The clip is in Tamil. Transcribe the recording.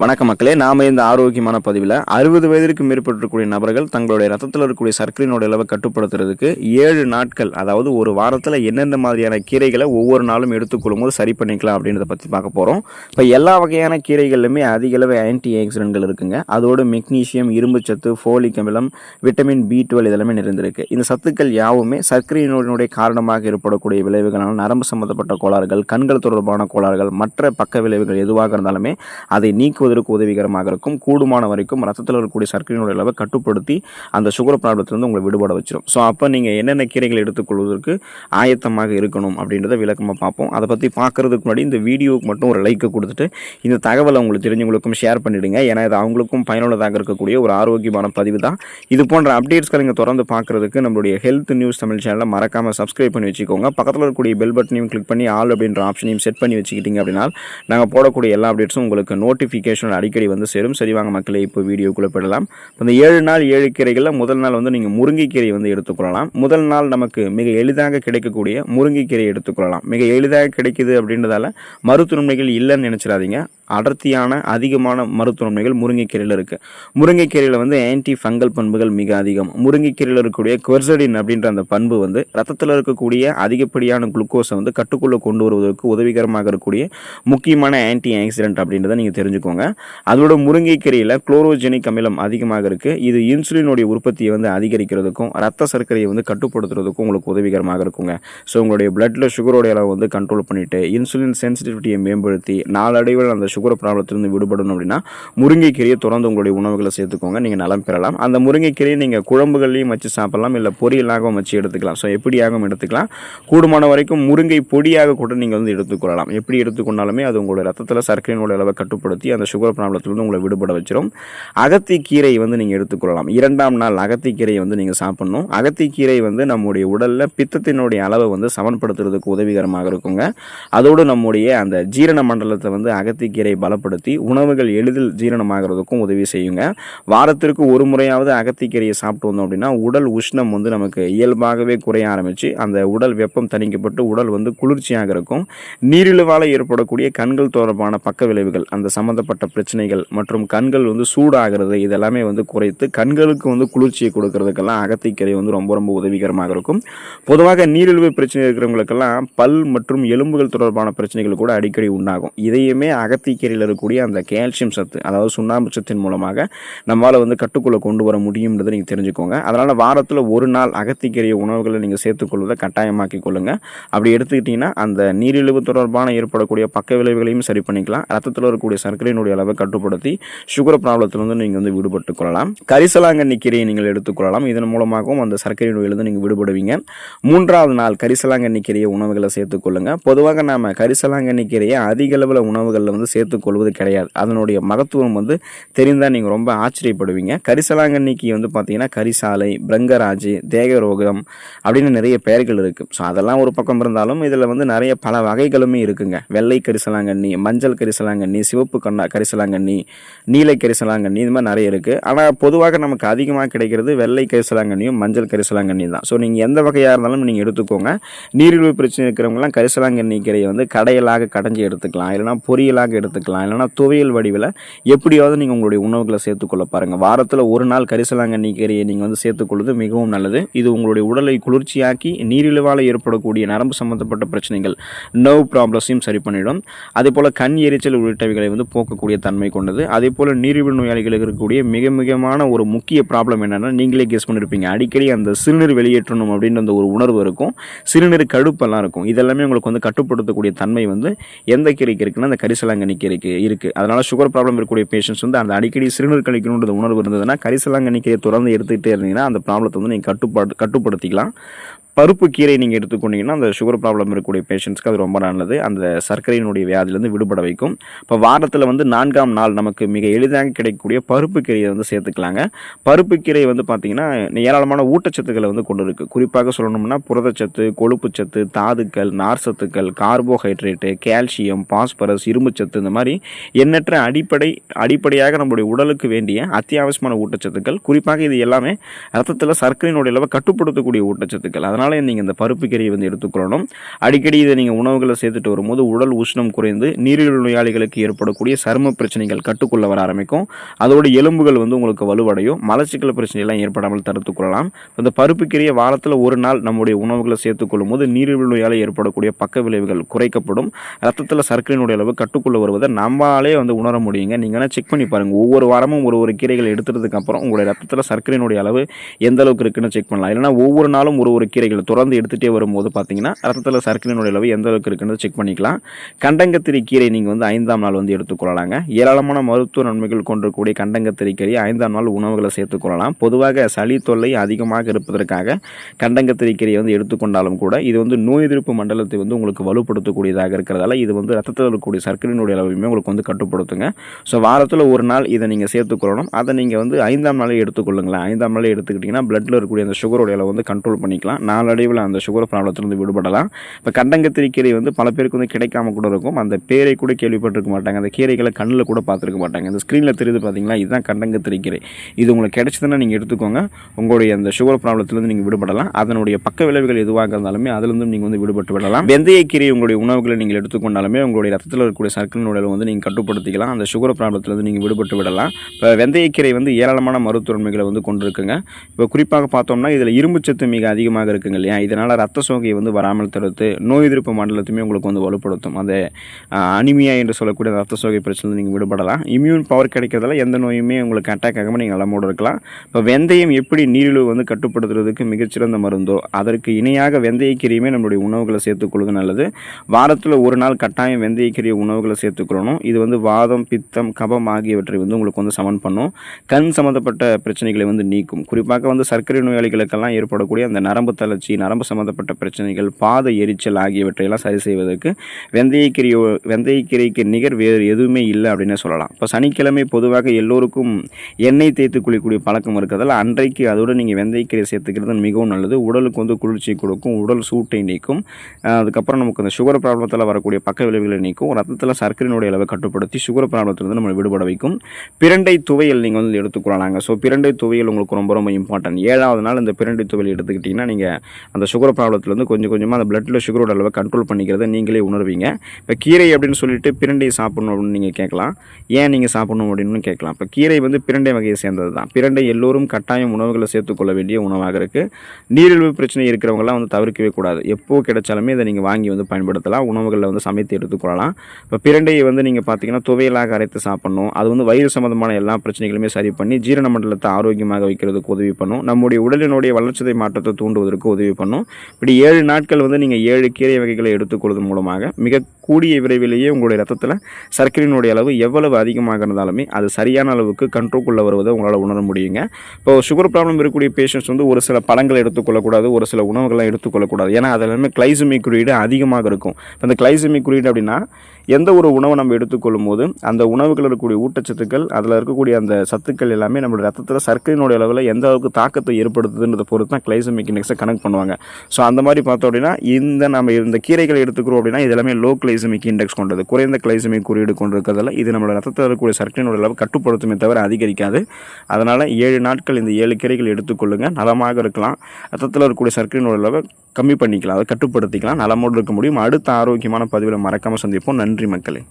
வணக்க மக்களே நாம இந்த ஆரோக்கியமான பதிவில் அறுபது வயதிற்கு மேற்பட்டிருக்கக்கூடிய நபர்கள் தங்களுடைய ரத்தத்தில் இருக்கக்கூடிய சர்க்கரையினுடைய அளவை கட்டுப்படுத்துறதுக்கு ஏழு நாட்கள் அதாவது ஒரு வாரத்தில் எந்தெந்த மாதிரியான கீரைகளை ஒவ்வொரு நாளும் எடுத்துக்கொள்ளும் போது சரி பண்ணிக்கலாம் அப்படின்றத பற்றி பார்க்க போகிறோம் இப்போ எல்லா வகையான கீரைகளிலுமே அதிக அளவு ஆன்டி ஆக்சிடென்ட்கள் இருக்குங்க. அதோடு மெக்னீசியம் இரும்புச்சத்து ஃபோலிக் அமிலம் விட்டமின் பி டுவெல் இதெல்லாமே நிறைந்திருக்கு. இந்த சத்துக்கள் யாவுமே சர்க்கரை நோயினுடைய காரணமாக ஏற்படக்கூடிய விளைவுகளான நரம்பு சம்பந்தப்பட்ட கோளாறுகள் கண்கள் தொடர்பான கோளாறுகள் மற்ற பக்க விளைவுகள் எதுவாக இருந்தாலுமே அதை நீக்குவது நீக்குவதற்கு உதவிகரமாக இருக்கும். கூடுமான வரைக்கும் ரத்தத்தில் இருக்கக்கூடிய சர்க்கரையினுடைய அளவை கட்டுப்படுத்தி அந்த சுகர் ப்ராப்ளத்திலிருந்து உங்களை விடுபட வச்சிடும் ஸோ அப்போ நீங்கள் என்னென்ன கீரைகள் எடுத்துக்கொள்வதற்கு ஆயத்தமாக இருக்கணும் அப்படின்றத விளக்கமாக பார்ப்போம். அதை பற்றி பார்க்கறதுக்கு முன்னாடி இந்த வீடியோவுக்கு மட்டும் ஒரு லைக்கை கொடுத்துட்டு இந்த தகவலை உங்களுக்கு தெரிஞ்சவங்களுக்கும் ஷேர் பண்ணிவிடுங்க ஏன்னா இது அவங்களுக்கும் பயனுள்ளதாக இருக்கக்கூடிய ஒரு ஆரோக்கியமான பதிவு தான். இது போன்ற அப்டேட்ஸ்களை நீங்கள் தொடர்ந்து பார்க்குறதுக்கு நம்மளுடைய ஹெல்த் நியூஸ் தமிழ் சேனலை மறக்காமல் சப்ஸ்கிரைப் பண்ணி வச்சுக்கோங்க. பக்கத்தில் இருக்கக்கூடிய பெல் பட்டனையும் கிளிக் பண்ணி ஆல் அப்படின்ற ஆப்ஷனையும் செட் பண்ணி வச்சுக்கிட்டீங்க அப்படின்னா நாங்கள் போடக்கூடிய எல்லா அப்டேட்ஸும் உங்களுக்கு நோட்டிஃபிகேஷன் அடிக்கடி வந்து சேரும். சரி வாங்க இப்போ வீடியோக்குள்ளே பெறலாம் இப்போ இந்த ஏழு நாள் ஏழு கீரைகளில் முதல் நாள் வந்து நீங்கள் முருங்கைக்கீரை வந்து எடுத்துக்கொள்ளலாம் முதல் நாள் நமக்கு மிக எளிதாக கிடைக்கக்கூடிய முருங்கைக்கீரை எடுத்துக்கொள்ளலாம் மிக எளிதாக கிடைக்குது அப்படின்றதால மருத்துவமனைகள் இல்லைன்னு நினச்சிடாதீங்க. அடர்த்தியான அதிகமான மருத்துவமனைகள் முருங்கைக்கீரையில் இருக்குது முருங்கைக்கீரையில் வந்து ஆன்டி ஃபங்கல் பண்புகள் மிக அதிகம். முருங்கைக்கீரையில் இருக்கக்கூடிய குவர்சடின் அப்படின்ற அந்த பண்பு வந்து ரத்தத்தில் இருக்கக்கூடிய அதிகப்படியான குளுக்கோஸை வந்து கட்டுக்குள்ளே கொண்டு வருவதற்கு உதவிகரமாக இருக்கக்கூடிய முக்கியமான ஆன்டி ஆக்சிடென்ட் அப்படின்றத நீங்கள் தெரிஞ்சுக்கோங்க. அதோட முருங்கைக்கீரையில் குளோரோஜெனிக் அமிலம் அதிகமாக இருக்குது இது இன்சுலினுடைய உற்பத்தியை வந்து அதிகரிக்கிறதுக்கும் ரத்த சர்க்கரையை வந்து கட்டுப்படுத்துறதுக்கும் உங்களுக்கு உதவிகரமாக இருக்குங்க. ஸோ உங்களுடைய பிளட்டில் சுகரோடைய அளவு வந்து கண்ட்ரோல் பண்ணிவிட்டு இன்சுலின் சென்சிட்டிவிட்டியை மேம்படுத்தி நாளடைவில் அந்த சுகர் ப்ராப்ளத்திலிருந்து விடுபடணும் அப்படின்னா முருங்கைக்கீரையை தொடர்ந்து உங்களுடைய உணவுகளை சேர்த்துக்கோங்க. நீங்கள் நலம் பெறலாம். அந்த முருங்கைக்கீரையை நீங்கள் குழம்புகள்லையும் வச்சு சாப்பிடலாம் இல்லை பொரியலாகவும் வச்சு எடுத்துக்கலாம். ஸோ எப்படியாகவும் எடுத்துக்கலாம். கூடுமான வரைக்கும் முருங்கை பொடியாக கூட நீங்கள் வந்து எடுத்துக்கொள்ளலாம் எப்படி எடுத்துக்கொண்டாலுமே அது உங்களுடைய ரத்தத்தில் சர்க்கரையினுடைய அளவை கட்டுப்படுத்தி அந்த சுகர் ப்ராப்ளத்துலேருந்து உங்களை விடுபட வச்சிடும் அகத்திக்கீரை வந்து நீங்கள் எடுத்துக்கொள்ளலாம். இரண்டாம் நாள் அகத்திக்கீரையை வந்து நீங்கள் சாப்பிட்ணும். அகத்திக்கீரை வந்து நம்முடைய உடலில் பித்தத்தினுடைய அளவை வந்து சமன்படுத்துறதுக்கு உதவிகரமாக இருக்குங்க. அதோடு நம்முடைய அந்த ஜீரண மண்டலத்தை வந்து அகத்திக்கீரை பலப்படுத்தி உணவுகள் எளிதில் ஜீரணமாகிறதுக்கும் உதவி செய்யுங்க. வாரத்திற்கு ஒரு முறையாவது அகத்திக்கீரையை சாப்பிட்டு வந்தோம் அப்படின்னா உடல் உஷ்ணம் வந்து நமக்கு இயல்பாகவே குறைய ஆரம்பித்து அந்த உடல் வெப்பம் தணிக்கப்பட்டு உடல் வந்து குளிர்ச்சியாக இருக்கும். நீரிழிவால் ஏற்படக்கூடிய கண்கள் தொடர்பான பக்க விளைவுகள் அந்த சம்மந்தப்பட்ட பிரச்சனைகள் மற்றும் கண்கள் வந்து சூடாகிறது இதெல்லாமே வந்து குறைத்து கண்களுக்கு வந்து குளிர்ச்சியை கொடுக்கறதுக்கெல்லாம் அகத்திக்கரை வந்து ரொம்ப ரொம்ப உதவிகரமாக இருக்கும். பொதுவாக நீரிழிவு பிரச்சனை இருக்கிறவங்களுக்கெல்லாம் பல் மற்றும் எலும்புகள் தொடர்பான பிரச்சனைகள் கூட அடிக்கடி உண்டாகும். இதையுமே அகத்திக்கரையில் இருக்கக்கூடிய அந்த கால்சியம் சத்து அதாவது சுண்ணாம்பு சத்தின் மூலமாக நம்மளால் வந்து கட்டுக்குள்ளே கொண்டு வர முடியும்ன்றதை நீங்கள் தெரிஞ்சுக்கோங்க. அதனால் வாரத்தில் ஒரு நாள் அகத்திக்கரிய உணவுகளை நீங்கள் சேர்த்துக்கொள்வதை கட்டாயமாக்கி கொள்ளுங்கள் அப்படி எடுத்துக்கிட்டிங்கன்னா அந்த நீரிழிவு தொடர்பான ஏற்படக்கூடிய பக்க விளைவுகளையும் சரி பண்ணிக்கலாம். ரத்தத்தில் இருக்கக்கூடிய சர்க்கரையினுடைய அளவை கட்டுப்படுத்தி சுகர் ப்ராப்ளத்திலிருந்து நீங்கள் வந்து விடுபட்டு கொள்ளலாம். கரிசலாங்கண்ணி கீரையை நீங்கள் எடுத்துக்கொள்ளலாம் இதன் மூலமாகவும் அந்த சர்க்கரை நோயிலிருந்து நீங்கள் விடுபடுவீங்க. மூன்றாவது நாள் கரிசலாங்கண்ணி கீரையை உணவுகளை சேர்த்துக்கொள்ளுங்க பொதுவாக நாம் கரிசலாங்கண்ணி கீரையை அதிக அளவில் உணவுகளில் வந்து சேர்த்துக்கொள்வது கிடையாது. அதனுடைய மகத்துவம் வந்து தெரிந்தால் நீங்கள் ரொம்ப ஆச்சரியப்படுவீங்க. கரிசலாங்கண்ணிக்கு வந்து பார்த்தீங்கன்னா கரிசாலை பிரங்கராஜ் தேகரோகம் அப்படின்னு நிறைய பெயர்கள் இருக்குது ஸோ அதெல்லாம் ஒரு பக்கம் இருந்தாலும் இதில் வந்து நிறைய பல வகைகளுமே இருக்குங்க. வெள்ளை கரிசலாங்கண்ணி மஞ்சள் கரிசலாங்கண்ணி சிவப்பு கண்ணா கரிசலாங்கண்ணி நீலை கரிசலாங்கண்ணி இது மாதிரி நிறைய இருக்குது ஆனால் பொதுவாக நமக்கு அதிகமாக கிடைக்கிறது வெள்ளை கரிசலாங்கண்ணியும் மஞ்சள் கரிசலாங்கண்ணி தான். ஸோ நீங்கள் எந்த வகையாக இருந்தாலும் நீங்கள் எடுத்துக்கோங்க. நீரிழிவு பிரச்சனை இருக்கிறவங்கலாம் கரிசலாங்கண்ணி கீரையை வந்து கடையலாக கடைஞ்சி எடுத்துக்கலாம். இல்லைனா பொரியலாக எடுத்துக்கலாம். இல்லைனா துவையல் வடிவில் எப்படியாவது நீங்கள் உங்களுடைய உணவுகளை சேர்த்துக்கொள்ள பாருங்கள் வாரத்தில் ஒரு நாள் கரிசலாங்கண்ணி கீரையை நீங்கள் வந்து சேர்த்துக்கொள்வது மிகவும் நல்லது. இது உங்களுடைய உடலை குளிர்ச்சியாக்கி நீரிழிவால் ஏற்படக்கூடிய நரம்பு சம்பந்தப்பட்ட பிரச்சனைகள் நர்வ் ப்ராப்ளம்ஸையும் சரி பண்ணிடும். அதே போல் கண் எரிச்சல் உள்ளிட்டவைகளை வந்து போக்கக்கூடிய தன்மை கொண்டது. அதே போல் நீரிழிவு நோயாளிகளுக்கு இருக்கக்கூடிய மிக மிகமான ஒரு முக்கிய ப்ராப்ளம் என்னென்னா நீங்களே கெஸ் பண்ணியிருப்பீங்க அடிக்கடி அந்த சிறுநீர் வெளியேற்றணும் அப்படின்ற அந்த ஒரு உணர்வு இருக்கும். சிறுநீர் கடுப்பெல்லாம் இருக்கும். இதெல்லாமே உங்களுக்கு வந்து கட்டுப்படுத்தக்கூடிய தன்மை வந்து எந்த கீரைக்கு இருக்குன்னா அந்த கரிசலாங்கண்ணி கீரைக்கு இருக்குது அதனால் சுகர் ப்ராப்ளம் இருக்கக்கூடிய பேஷண்ட்ஸ் வந்து அந்த அடிக்கடி சிறுநீர் கழிக்கணுன்ற உணர்வு இருந்ததுன்னா கரிசலாங்கண்ணி கீரையை தொடர்ந்து எடுத்துக்கிட்டே இருந்தீங்கன்னா அந்த ப்ராப்ளத்தை வந்து நீங்கள் கட்டுப்பாடு கட்டுப்படுத்திக்கலாம். பருப்பு கீரை நீங்கள் எடுத்துக்கொண்டீங்கன்னா அந்த சுகர் ப்ராப்ளம் இருக்கக்கூடிய பேஷண்ட்ஸ்க்கு அது ரொம்ப நல்லது. அந்த சர்க்கரையினுடைய வியாதிலேருந்து விடுபட வைக்கும். இப்போ வாரத்தில் வந்து நான்காம் நாள் நமக்கு மிக எளிதாக கிடைக்கக்கூடிய பருப்பு கீரையை வந்து சேர்த்துக்கலாங்க. பருப்பு கீரை வந்து பார்த்திங்கன்னா ஏராளமான ஊட்டச்சத்துக்களை வந்து கொண்டு இருக்குது குறிப்பாக சொல்லணும்னா புரதச்சத்து கொழுப்புச்சத்து தாதுக்கள் நார் சத்துக்கள் கார்போஹைட்ரேட்டு கால்சியம் பாஸ்பரஸ் இரும்புச்சத்து இந்த மாதிரி எண்ணற்ற அடிப்படை அடிப்படையாக நம்முடைய உடலுக்கு வேண்டிய அத்தியாவசியமான ஊட்டச்சத்துக்கள். குறிப்பாக இது எல்லாமே ரத்தத்தில் சர்க்கரையினுடைய அளவை கட்டுப்படுத்தக்கூடிய ஊட்டச்சத்துக்கள். அதனால் அதனால் நீங்கள் இந்த பருப்பு கீரையை வந்து எடுத்துக்கொள்ளணும். அடிக்கடி இதை நீங்கள் உணவுகளை சேர்த்துட்டு வரும்போது உடல் உஷ்ணம் குறைந்து நீரிழிவு நோயாளிகளுக்கு ஏற்படக்கூடிய சரும பிரச்சனைகள் கட்டுக்குள்ள வர ஆரம்பிக்கும். அதோட எலும்புகள் வந்து உங்களுக்கு வலுவடையும். மலச்சிக்கல் பிரச்சனையெல்லாம் ஏற்படாமல் தடுத்துக் கொள்ளலாம். இந்த பருப்பு கீரையை வாரத்தில் ஒரு நாள் நம்முடைய உணவுகளை சேர்த்துக்கொள்ளும் போது நீரிழிவு நோயால் ஏற்படக்கூடிய பக்க விளைவுகள் குறைக்கப்படும். ரத்தத்தில் சர்க்கரையினுடைய அளவு கட்டுக்குள்ள வருவதை நம்மளாலே வந்து உணர முடியுங்க. நீங்கள் செக் பண்ணி பாருங்கள் ஒவ்வொரு வாரமும் ஒரு ஒரு கீரைகள் எடுத்துறதுக்கு அப்புறம் உங்களுடைய ரத்தத்தில் சர்க்கரையினுடைய அளவு எந்த அளவுக்கு இருக்குன்னு செக் பண்ணலாம். இல்லைனா ஒவ்வொரு நாளும் ஒரு ஒரு கீரைகள் தொடர்ந்து எடுத்துகிட்டே வரும்போது பார்த்தீங்கன்னா ரத்தத்தில் சர்க்கரையினுடைய அளவு எந்த அளவுக்கு இருக்குன்னு செக் பண்ணிக்கலாம். கண்டங்கத்திரி கீரை நீங்கள் வந்து ஐந்தாம் நாள் வந்து எடுத்துக்கொள்ளலாங்க. ஏராளமான மருத்துவ நன்மைகள் கொண்டிருக்கக்கூடிய கண்டங்கத்திரி கீரை ஐந்தாம் நாள் உணவுகளை சேர்த்துக்கொள்ளலாம் பொதுவாக சளி தொல்லை அதிகமாக இருப்பதற்காக கண்டங்கத்திரி கீரையை வந்து எடுத்துக்கொண்டாலும் கூட இது வந்து நோய் எதிர்ப்பு மண்டலத்தை வந்து உங்களுக்கு வலுப்படுத்தக்கூடியதாக இருக்கிறதால இது வந்து ரத்தத்தில் இருக்கக்கூடிய சர்க்கரையினுடைய அளவையுமே உங்களுக்கு வந்து கட்டுப்படுத்துங்க. ஸோ வாரத்தில் ஒரு நாள் இதை நீங்கள் சேர்த்துக்கொள்ளணும் அதை நீங்கள் வந்து ஐந்தாம் நாளே எடுத்துக்கொள்ளுங்களேன். ஐந்தாம் நாளே எடுத்துக்கிட்டிங்கன்னா பிளட்டில் இருக்கக்கூடிய அந்த சுகருடைய அளவு வந்து கண்ட்ரோல் பண்ணிக்கலாம். நான் நாளடைவில் அந்த சுகர் ப்ராப்ளத்திலிருந்து விடுபடலாம். இப்போ கண்டங்கத்திரி கீரை வந்து பல பேருக்கு வந்து கிடைக்காம கூட இருக்கும். அந்த பேரை கூட கேள்விப்பட்டிருக்க மாட்டாங்க. அந்த கீரைகளை கண்ணில் கூட பார்த்துருக்க மாட்டாங்க. இந்த ஸ்க்ரீனில் தெரியுது பார்த்தீங்களா இதுதான் கண்டங்கத்திரி கீரை. இது உங்களுக்கு கிடைச்சதுன்னா நீங்கள் எடுத்துக்கோங்க. உங்களுடைய அந்த சுகர் ப்ராப்ளத்திலேருந்து நீங்கள் விடுபடலாம். அதனுடைய பக்க விளைவுகள் எதுவாக இருந்தாலுமே அதுலேருந்து நீங்கள் வந்து விடுபட்டு விடலாம். வெந்தயக்கீரை உங்களுடைய உணவுகளை நீங்கள் எடுத்துக்கொண்டாலுமே உங்களுடைய ரத்தத்தில் இருக்கக்கூடிய சர்க்கரையினுடைய உடலை வந்து நீங்கள் கட்டுப்படுத்திக்கலாம். அந்த சுகர் ப்ராப்ளத்திலிருந்து நீங்கள் விடுபட்டு விடலாம். இப்போ வெந்தயக்கீரை வந்து ஏராளமான மருத்துவன்மைகளை வந்து கொண்டிருக்குங்க. இப்போ குறிப்பாக பார்த்தோம்னா இதில் இரும்புச்சத்து மிக அதிகமாக இருக்குங்க இல்லையா? இதனால் ரத்த சோகையை வந்து வராமல் தடுத்து நோய் எதிர்ப்பு மண்டலத்தையுமே உங்களுக்கு வந்து வலுப்படுத்தும். அந்த அனிமியா என்று சொல்லக்கூடிய ரத்த சோகை பிரச்சனை நீங்கள் விடுபடலாம். இம்யூன் பவர் கிடைக்கிறதால எந்த நோயுமே உங்களுக்கு அட்டாக் ஆகாமல் நீங்கள் நலமோடு இருக்கலாம். இப்போ வெந்தயம் எப்படி நீரிழிவு வந்து கட்டுப்படுத்துறதுக்கு மிகச்சிறந்த மருந்தோ அதற்கு இணையாக வெந்தயக்கீரையுமே நம்மளுடைய உணவுகளை சேர்த்துக்கொள்வது நல்லது. வாரத்தில் ஒரு நாள் கட்டாயம் வெந்தயக்கீரை உணவுகளை சேர்த்துக்கொள்ளணும் இது வந்து வாதம் பித்தம் கபம் ஆகியவற்றை வந்து உங்களுக்கு வந்து சமன் பண்ணும். கண் சம்மந்தப்பட்ட பிரச்சனைகளை வந்து நீக்கும். குறிப்பாக வந்து சர்க்கரை நோயாளிகளுக்கெல்லாம் ஏற்படக்கூடிய அந்த நரம்பு தளர்ச்சி நரம்பு சம்மந்தப்பட்ட பிரச்சனைகள் பாத எரிச்சல் ஆகியவற்றையெல்லாம் சரி செய்வதற்கு வெந்தயக்கீரையோ வெந்தயக்கீரைக்கு நிகர் வேறு எதுவுமே இல்லை அப்படின்னு சொல்லலாம். இப்போ சனிக்கிழமை பொதுவாக எல்லோருக்கும் எண்ணெய் தேய்த்து குளிக்கக்கூடிய பழக்கம் இருக்கிறதால அன்றைக்கு அதோடு நீங்கள் வெந்தயக்கீரை சேர்த்துக்கிறது மிகவும் நல்லது. உடலுக்கு வந்து குளிர்ச்சி கொடுக்கும் உடல் சூட்டை நீக்கும் அதுக்கப்புறம் நமக்கு அந்த சுகர் ப்ராப்ளத்தில் வரக்கூடிய பக்க விளைவுகளை நீக்கும் ரத்தத்தில் சர்க்கரையினுடைய அளவை கட்டுப்படுத்தி சுகர் ப்ராப்ளத்திலிருந்து நம்ம விடுபட வைக்கும். பிரண்டை துவையல் நீங்கள் வந்து எடுத்துக்கொள்ளலாங்க ஸோ பிரண்டை துவையல் உங்களுக்கு ரொம்ப ரொம்ப இம்பார்ட்டன்ட் ஏழாவது நாள் இந்த பிரண்டை துவையல் எடுத்துக்கிட்டிங்கன்னா நீங்கள் அந்த சுகர் ப்ராப்ளத்துலேருந்து கொஞ்சம் கொஞ்சமாக அந்த பிளட்டில் சுகரோட அளவை கண்ட்ரோல் பண்ணிக்கிறத நீங்களே உணர்வீங்க. இப்போ கீரை அப்படின்னு சொல்லிட்டு பிரண்டை சாப்பிடணும் அப்படின்னு நீங்கள் கேட்கலாம். ஏன் நீங்கள் சாப்பிடணும் அப்படின்னு கேட்கலாம். இப்போ கீரை வந்து பிரண்டை வகையை சேர்ந்தது தான் பிரண்டை எல்லோரும் கட்டாயம் உணவுகளை சேர்த்துக்கொள்ள வேண்டிய உணவாக இருக்குது நீரிழிவு பிரச்சனை இருக்கிறவங்கலாம் வந்து தவிர்க்கவே கூடாது. எப்போ கிடைச்சாலுமே இதை நீங்கள் வாங்கி வந்து பயன்படுத்தலாம். உணவுகளில் வந்து சமைத்து எடுத்துக்கொள்ளலாம் இப்போ பிரண்டையை வந்து நீங்கள் பார்த்தீங்கன்னா துவையலாக அரைத்து சாப்பிடணும். அது வந்து வயிறு சம்மந்தமான எல்லா பிரச்சனைகளுமே சரி பண்ணி ஜீரண மண்டலத்தை ஆரோக்கியமாக வைக்கிறதுக்கு உதவி பண்ணும். நம்முடைய உடலினுடைய வளர்ச்சிதை மாற்றத்தை தூண்டுவதற்கு உதவி பண்ணும். இப்படி ஏழு நாட்கள் வந்து நீங்கள் ஏழு கீரை வகைகளை எடுத்துக்கொள்வதன் மூலமாக மிக கூடிய விரைவிலேயே உங்களுடைய ரத்தத்தில் சர்க்கரையினுடைய அளவு எவ்வளவு அதிகமாக இருந்தாலுமே அது சரியான அளவுக்கு கண்ட்ரோல்குள்ளே வருவதை உங்களால் உணர முடியுங்க. இப்போ சுகர் ப்ராப்ளம் இருக்கக்கூடிய பேஷண்ட்ஸ் வந்து ஒரு சில பழங்களை எடுத்துக்கொள்ளக்கூடாது ஒரு சில உணவுகள்லாம் எடுத்துக்கொள்ளக்கூடாது ஏன்னா அதில் எல்லாமே கிளைசமிக் குறியீடு அதிகமாக இருக்கும். இப்போ அந்த கிளைசமிக் குறியீடு அப்படின்னா எந்த ஒரு உணவை நம்ம எடுத்துக்கொள்ளும் போது அந்த உணவுகளில் இருக்கக்கூடிய ஊட்டச்சத்துக்கள் அதில் இருக்கக்கூடிய அந்த சத்துக்கள் எல்லாமே நம்மளுடைய ரத்தத்தில் சர்க்கரையினுடைய அளவில் எந்த அளவுக்கு தாக்கத்தை ஏற்படுத்துதுன்றதை பொறுத்து தான் கிளைசுமிக் இண்டெக்ஸை கனெக்ட் பண்ணுவாங்க. ஸோ அந்த மாதிரி பார்த்தோம் அப்படின்னா இந்த நம்ம இந்த கீரைகளை எடுத்துக்கிறோம் அப்படின்னா இது எல்லாமே லோ கிளைசமிக் இண்டெக்ஸ் கொண்டது. குறைந்த கிளைசமிக் குறியீடு கொண்டிருக்கிறதால இது நம்மளோட ரத்தத்தில் இருக்கக்கூடிய சர்க்கரையினோட அளவு கட்டுப்படுத்துமே தவிர அதிகரிக்காது. அதனால் ஏழு நாட்கள் இந்த ஏழு கீரைகள் எடுத்துக்கொள்ளுங்க. நலமாக இருக்கலாம். ரத்தத்தில் இருக்கக்கூடிய சர்க்கரையினோட அளவை கம்மி பண்ணிக்கலாம். அதை கட்டுப்படுத்திக்கலாம். நலமோடு இருக்க முடியும். அடுத்த ஆரோக்கியமான பதிவில் மறக்காமல் சந்திப்போம். நன்றி மக்களே.